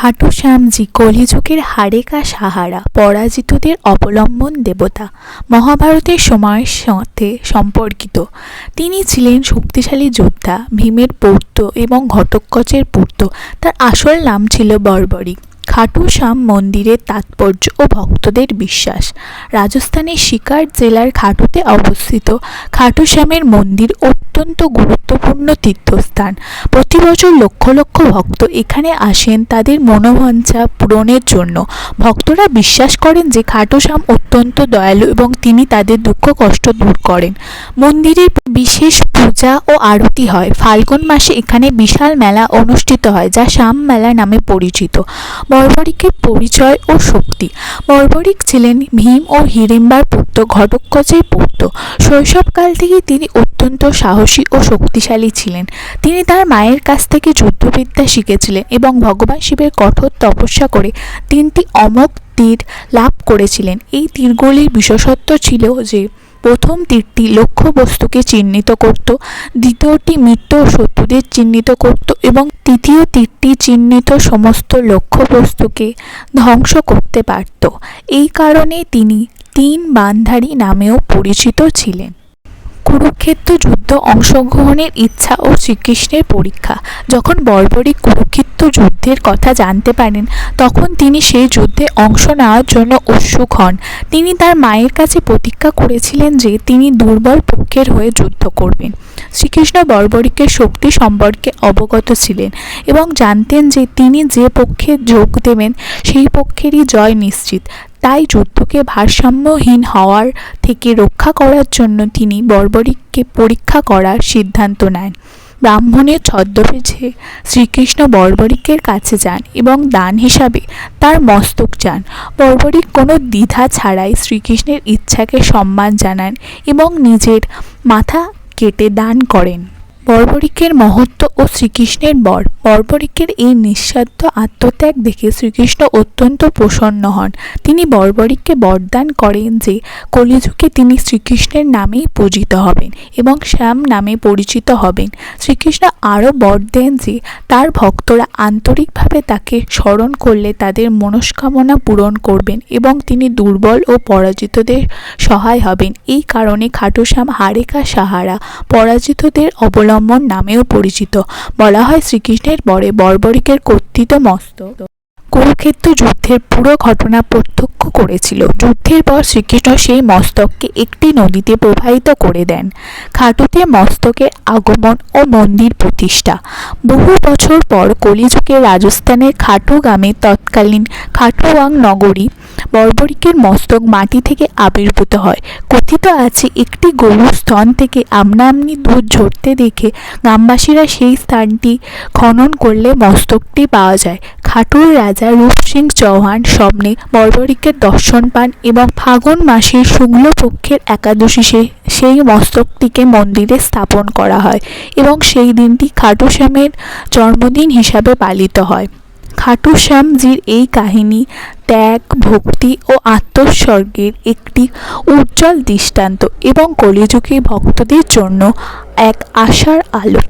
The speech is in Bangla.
খাটু শ্যামজি কলিযুগের হারেকা সাহারা, পরাজিতদের অবলম্বন দেবতা, মহাভারতের সময়ের সাথে সম্পর্কিত। তিনি ছিলেন শক্তিশালী যোদ্ধা, ভীমের পৌত্র এবং ঘটোৎকচের পুত্র। তার আসল নাম ছিল বর্বরিক খাটু শ্যাম মন্দিরের তাৎপর্য ও ভক্তদের বিশ্বাস। রাজস্থানের শিকার জেলার খাটুতে অবস্থিত খাটু শ্যামের মন্দির অত্যন্ত গুরুত্বপূর্ণ তীর্থস্থান। প্রতি বছর লক্ষ লক্ষ ভক্ত এখানে আসেন তাদের মনোবাঞ্ছা পূরণের জন্য। ভক্তরা বিশ্বাস করেন যে খাটু শ্যাম অত্যন্ত দয়ালু এবং তিনি তাদের দুঃখ কষ্ট দূর করেন। মন্দিরে বিশেষ পূজা ও আরতি হয়। ফাল্গুন মাসে এখানে বিশাল মেলা অনুষ্ঠিত হয়, যা শ্যাম মেলা নামে পরিচিত। বর্বরিকের পরিচয় ও শক্তি। বর্বরিক ছিলেন ভীম ও হিড়িম্বার পুত্র ঘটোৎকচের পুত্র। শৈশবকাল থেকে তিনি অত্যন্ত সাহসী ও শক্তিশালী ছিলেন। তিনি তার মায়ের কাছ থেকে যুদ্ধবিদ্যা শিখেছিলেন এবং ভগবান শিবের কঠোর তপস্যা করে তিনটি অমোঘ তীর লাভ করেছিলেন। এই তীরগুলির বিশেষত্ব ছিল যে, প্রথম তীরটি লক্ষ্য বস্তুকে চিহ্নিত করত, দ্বিতীয়টি মৃত্যু ও শত্রুদের চিহ্নিত করত এবং তৃতীয় তীরটি চিহ্নিত সমস্ত লক্ষ্য বস্তুকে ধ্বংস করতে পারত। এই কারণে তিনি তিন বান্ধারী নামেও পরিচিত ছিলেন। কুরুক্ষেত্র যুদ্ধ অংশগ্রহণের ইচ্ছা ও শ্রীকৃষ্ণের পরীক্ষা। যখন বর্বরিক কুরুক্ষেত্র যুদ্ধের কথা জানতে পারেন, তখন তিনি সেই যুদ্ধে অংশ নেওয়ার জন্য উৎসুক হন। তিনি তার মায়ের কাছে প্রতীক্ষা করেছিলেন যে তিনি দুর্বল পক্ষের হয়ে যুদ্ধ করবেন। শ্রীকৃষ্ণ বর্বরিকের শক্তি সম্পর্কে অবগত ছিলেন এবং জানতেন যে তিনি যে পক্ষে যোগ দেবেন, সেই পক্ষেরই জয় নিশ্চিত। তাই যুদ্ধকে ভারসাম্যহীন হওয়ার থেকে রক্ষা করার জন্য তিনি বর্বরিককে পরীক্ষা করার সিদ্ধান্ত নেন। ব্রাহ্মণের ছদ্মবেশে শ্রীকৃষ্ণ বর্বরিকের কাছে যান এবং দান হিসাবে তার মস্তক চান। বর্বরিক কোনো দ্বিধা ছাড়াই শ্রীকৃষ্ণের ইচ্ছাকে সম্মান জানান এবং নিজের মাথা কেটে দান করেন। বর্বরিকের মহত্ব ও শ্রীকৃষ্ণের বর বর্বরিকের এই নিঃস্বার্থ আত্মত্যাগ দেখে শ্রীকৃষ্ণ অত্যন্ত প্রসন্ন হন। তিনি বর্বরিককে বরদান করেন যে, কলিযুগে তিনি শ্রীকৃষ্ণের নামেই পূজিত হবেন এবং শ্যাম নামে পরিচিত হবেন। শ্রীকৃষ্ণ আরও বর দেন যে, তার ভক্তরা আন্তরিকভাবে তাকে স্মরণ করলে তাদের মনস্কামনা পূরণ করবেন এবং তিনি দুর্বল ও পরাজিতদের সহায় হবেন। এই কারণে খাটুশ্যাম হারেকা সাহারা পরাজিতদের অবলম্বন নামেও পরিচিত। বলা হয় শ্রীকৃষ্ণের বরে বর্বরিকের কর্তৃত মস্ত কুরুক্ষেত্র যুদ্ধের পুরো ঘটনা প্রত্যক্ষ করেছিল। যুদ্ধের পর শ্রীকৃষ্ণ সেই মস্তককে একটি নদীতে প্রবাহিত করে দেন। খাটুতে মস্তকের আগমন ও মন্দির প্রতিষ্ঠা। বহু বছর পর কলিযুগে রাজস্থানের খাটু গ্রামে তৎকালীন খাটুয়াং নগরী বর্বরিকের মস্তক মাটি থেকে আবির্ভূত হয়। কথিত আছে, একটি গরুর স্তন থেকে আমনাআমনি দুধ ঝরতে দেখে গ্রামবাসীরা সেই স্থানটি খনন করলে মস্তকটি পাওয়া যায়। খাটুর রাজা রূপ সিং চৌহান স্বপ্নে বর্বরিকের দর্শন পান এবং ফাগুন মাসের শুক্লপক্ষের একাদশী সে সেই মস্তকটিকে মন্দিরে স্থাপন করা হয় এবং সেই দিনটি খাটু শ্যামের জন্মদিন হিসাবে পালিত হয়। খাটু শ্যামজির এই কাহিনী ত্যাগ, ভক্তি ও আত্মস্বর্গের একটি উজ্জ্বল দৃষ্টান্ত এবং কলিযুগে ভক্তদের জন্য এক আশার আলো।